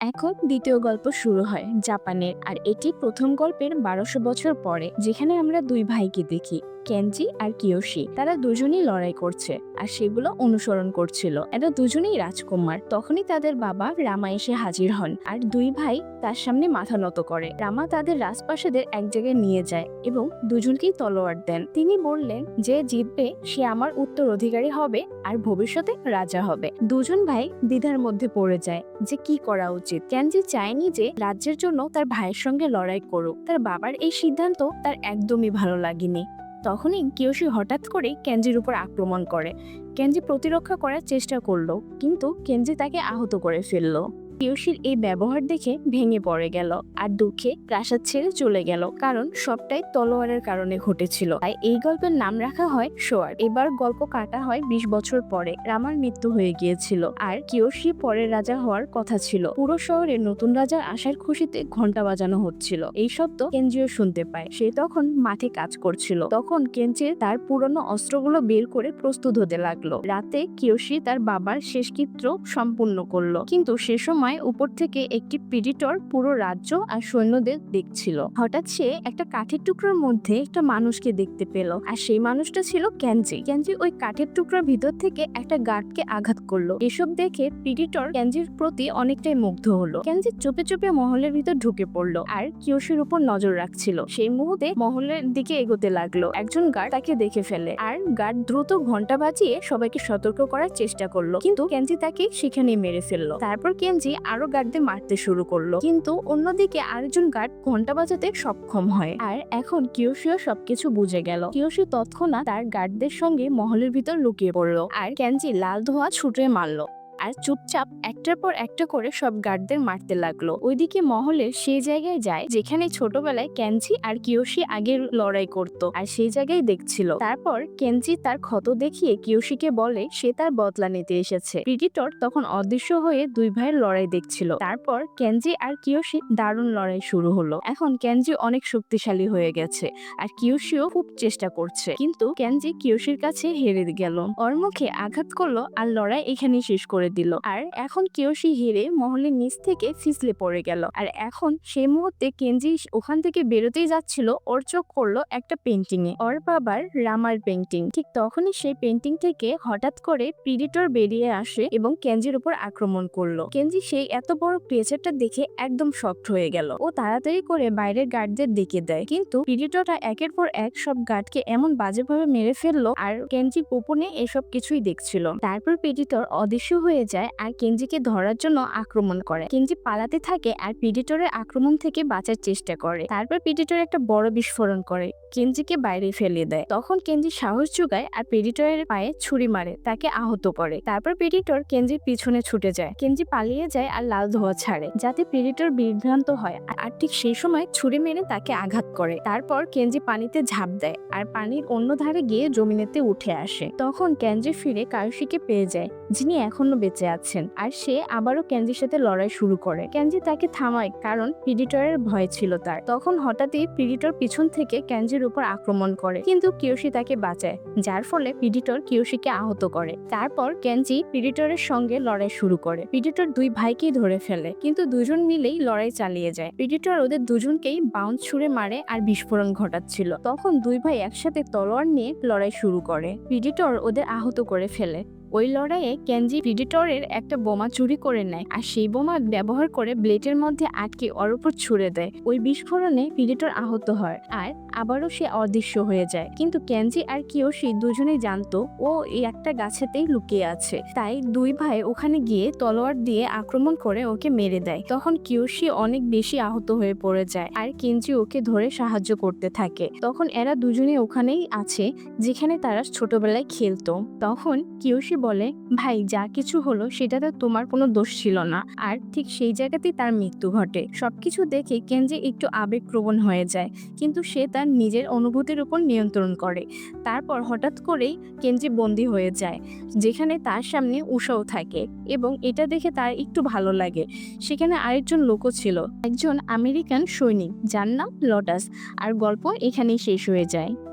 এখন দ্বিতীয় গল্প শুরু হয় জাপানের, আর এটি প্রথম গল্পের বারোশো বছর পরে, যেখানে আমরা দুই ভাইকে দেখি। কেনজি আর কিয়োশি, তারা দুজনেই লড়াই করছে আর সেগুলো অনুসরণ করছিল। এরা দুজনেই রাজকুমার, তখনই তাদের বাবা রামা এসে হাজির হন আর দুই ভাই তার সামনে মাথা নত করে। রামা তাদের রাজপ্রাসাদের এক জায়গায় নিয়ে যায় এবং দুজনকেই তলোয়ার দেন। তিনি বললেন, যে জিতবে, সে আমার উত্তর অধিকারী হবে আর ভবিষ্যতে রাজা হবে। দুজন ভাই দ্বিধার মধ্যে পড়ে যায় যে কি করা উচিত। কেনজি চায়নি যে রাজ্যের জন্য তার ভাইয়ের সঙ্গে লড়াই করুক। তার বাবার এই সিদ্ধান্ত তার একদমই ভালো লাগেনি। তখনই কিয়োশি হঠাৎ করে কেঞ্জির উপর আক্রমণ করে। কেঞ্জি প্রতিরক্ষা করার চেষ্টা করল, কিন্তু কেঞ্জি তাকে আহত করে ফেলল। কিয়োশির এই ব্যবহার দেখে ভেঙে পড়ে গেল আর দুঃখে প্রাসাদ ছেড়ে চলে গেল, কারণ সবটাই তলোয়ারের কারণে ঘটেছিল। তাই এই গল্পের নাম রাখা হয় শোয়ার এবার গল্প কাটা হয় বিশ বছর পরে। রামার মৃত্যু হয়ে গিয়েছিল আর কিয়োশি পরের রাজা হওয়ার কথা ছিল। পুরো শহরে নতুন রাজার আসার খুশিতে ঘণ্টা বাজানো হচ্ছিল। এই শব্দ কেঞ্জিও শুনতে পায়। সে তখন মাঠে কাজ করছিল। তখন কেঞ্জি তার পুরনো অস্ত্রগুলো বের করে প্রস্তুত হতে লাগল। রাতে কিয়োশি তার বাবার শেষকৃত্য সম্পূর্ণ করল। কিন্তু সে সময় উপর থেকে একটি পিডিটর পুরো রাজ্য আর সৈন্যদের দেখছিল। হঠাৎ সে একটা কাঠের টুকরোর মধ্যে একটা মানুষকে দেখতে পেল আর সেই মানুষটা ছিল ক্যানজি। ক্যানজি ওই কাঠের টুকরোর ভিতর থেকে একটা গার্ডকে আঘাত করল। এসব দেখে পিডিটর ক্যানজির প্রতি অনেকটাই মুগ্ধ হলো। ক্যানজি চুপে চুপে মহলের ভিতর ঢুকে পড়ল আর কিয়োশির উপর নজর রাখছিল। সেই মুহূর্তে মহলের দিকে এগোতে লাগল। একজন গার্ড তাকে দেখে ফেলে আর গার্ড দ্রুত ঘণ্টা বাজিয়ে সবাইকে সতর্ক করার চেষ্টা করল। কিন্তু কেনজি তাকে সেখানেই মেরে ফেলল। তারপর কেনজি আরও গার্ডদের মারতে শুরু করল। কিন্তু অন্যদিকে আরেকজন গার্ড ঘণ্টা বাজাতে সক্ষম হয়। আর এখন কিয়োশিও সবকিছু বুঝে গেল। কিয়োশি তৎক্ষণাৎ তার গার্ডদের সঙ্গে মহলের ভিতর লুকিয়ে পড়ল। আর ক্যানজি লাল ধোয়া ছুটে মারলো। আর চুপচাপ একটার পর একটা করে সব গার্ডদের মারতে লাগল। ওইদিকে মহলে সেই জায়গায় যায় যেখানে ছোটবেলায় ক্যানজি আর কিয়োশি আগে লড়াই করত আর সেই জায়গায় দেখছিল। তারপর কেনজি তার ক্ষত দেখিয়ে কিয়োশিকে বলে, সে তার বদলা নিতে এসেছে। প্রিডিটর তখন অদৃশ্য হয়ে দুই ভাইয়ের লড়াই দেখছিল। তারপর কেনজি আর কিয়োশি দারুণ লড়াই শুরু হলো। এখন কেনজি অনেক শক্তিশালী হয়ে গেছে আর কিয়োশিও খুব চেষ্টা করছে। কিন্তু কেনজি কিয়োশির কাছে হেরে গেল। ওর মুখে আঘাত করল আর লড়াই এখানেই শেষ করে দিল। আর এখন কিয়োশি হেরে মহলের নিচ থেকে ফিসলে পড়ে গেল। আর এখন সেই মুহূর্তে কেঞ্জি ওখান থেকে বেরোতেই যাচ্ছিল, ওর চোখ করল একটা পেন্টিং এ। ওর বাবার রামার পেন্টিং ঠিক তখনই সেই পেন্টিং থেকে হঠাৎ করে প্রিডিটর বেরিয়ে আসে এবং কেঞ্জির উপর আক্রমণ করল। কেঞ্জি সেই এত বড় ক্রিয়েচারটা দেখে একদম শক্ট হয়ে গেল। ও তাড়াতাড়ি করে বাইরের গার্ডদের ডেকে দেয়। কিন্তু প্রিডিটরটা একের পর এক সব গার্ডকে এমন বাজেভাবে মেরে ফেলল, আর কেনজি গোপনে এসব কিছুই দেখছিল। তারপর প্রিডিটর অদৃশ্য হয়ে যায় আর কেঞ্জিকে ধরার জন্য আক্রমণ করে। কেঞ্জি পালাতে থাকে আর পিডিটরের আক্রমণ থেকে বাঁচার চেষ্টা করে। তারপর পিডিটর একটা বড় বিস্ফোরণ করে। কেনজিকে বাইরে ফেলে দেয়। তখন কেনজি সাহস যোগায় আর প্রেডিটরের পায়ে ছুরি মারে, তাকে আহত করে। তারপর প্রেডিটর কেনজির পিছনে ছুটে যায়। কেনজি পালিয়ে যায় আর লাল ধোয়া ছাড়ে, যাতে প্রেডিটর বিভ্রান্ত হয়। আর ঠিক সেই সময় ছুরি মেরে তাকে আঘাত করে। তারপর কেনজি পানিতে ঝাঁপ দেয় আর পানির অন্য ধারে গিয়ে জমিনেতে উঠে আসে। তখন কেনজি ফিরে কায়ুশিকে পেয়ে যায়, যিনি এখনও বেঁচে আছেন। আর সে আবারও কেনজির সাথে লড়াই শুরু করে। কেনজি তাকে থামায়, কারণ প্রিডিটরের ভয় ছিল তার। তখন হঠাৎই প্রিডিটর পিছন থেকে কেনজির উপর আক্রমণ করে, কিন্তু কিয়োশি তাকে বাঁচায়, যার ফলে পিডিটর কিয়োশিকে আহত করে। তারপর কেনজি পিডিটরের সঙ্গে লড়াই শুরু করে। পিডিটর দুই ভাইকেই ধরে ফেলে, কিন্তু দুজন মিলেই লড়াই চালিয়ে যায়। পিডিটর ওদের দুজনকেই বাউন্স ছুড়ে মারে আর বিস্ফোরণ ঘটাচ্ছিল। তখন দুই ভাই একসাথে তলোয়ার নিয়ে লড়াই শুরু করে। পিডিটর ওদের আহত করে ফেলে। ওই লড়াইয়ে কেনজি প্রিডিটরের একটা বোমা চুরি করে নেয় আর সেই বোমা ব্যবহার করে ব্লেডের মধ্যে আটকে ওর উপর ছুড়ে দেয়। ওই বিস্ফোরণে প্রিডিটর আহত হয়। আর আবারও সে অদৃশ্য হয়ে যায়। কিন্তু কেনজি আর কিয়োশি দুজনেই জানতো, ও এই একটা গাছেতেই লুকিয়ে আছে। তাই দুই ভাই ওখানে গিয়ে তলোয়ার দিয়ে আক্রমণ করে ওকে মেরে দেয়। তখন কিয়োশি অনেক বেশি আহত হয়ে পড়ে যায় আর কেনজি ওকে ধরে সাহায্য করতে থাকে। তখন এরা দুজনে ওখানেই আছে, যেখানে তারা ছোটবেলায় খেলতো। তখন কিয়োশি বলে, ভাই, যা কিছু হলো সেটাতে তোমার কোনো দোষ ছিল না। আর ঠিক সেই জায়গাতেই তার মৃত্যু ঘটে। সবকিছু দেখে কেনজি একটু আবেগপ্রবণ হয়ে যায়। কিন্তু সে তার নিজের অনুভূতির উপর নিয়ন্ত্রণ করে। তারপর হঠাৎ করেই কেনজি বন্দী হয়ে যায়, যেখানে তার সামনে উষাও থাকে এবং এটা দেখে তার একটু ভালো লাগে। সেখানে আরেকজন লোকও ছিল, একজন আমেরিকান সৈনিক যার নাম লটাস। আর গল্প এখানেই শেষ হয়ে যায়।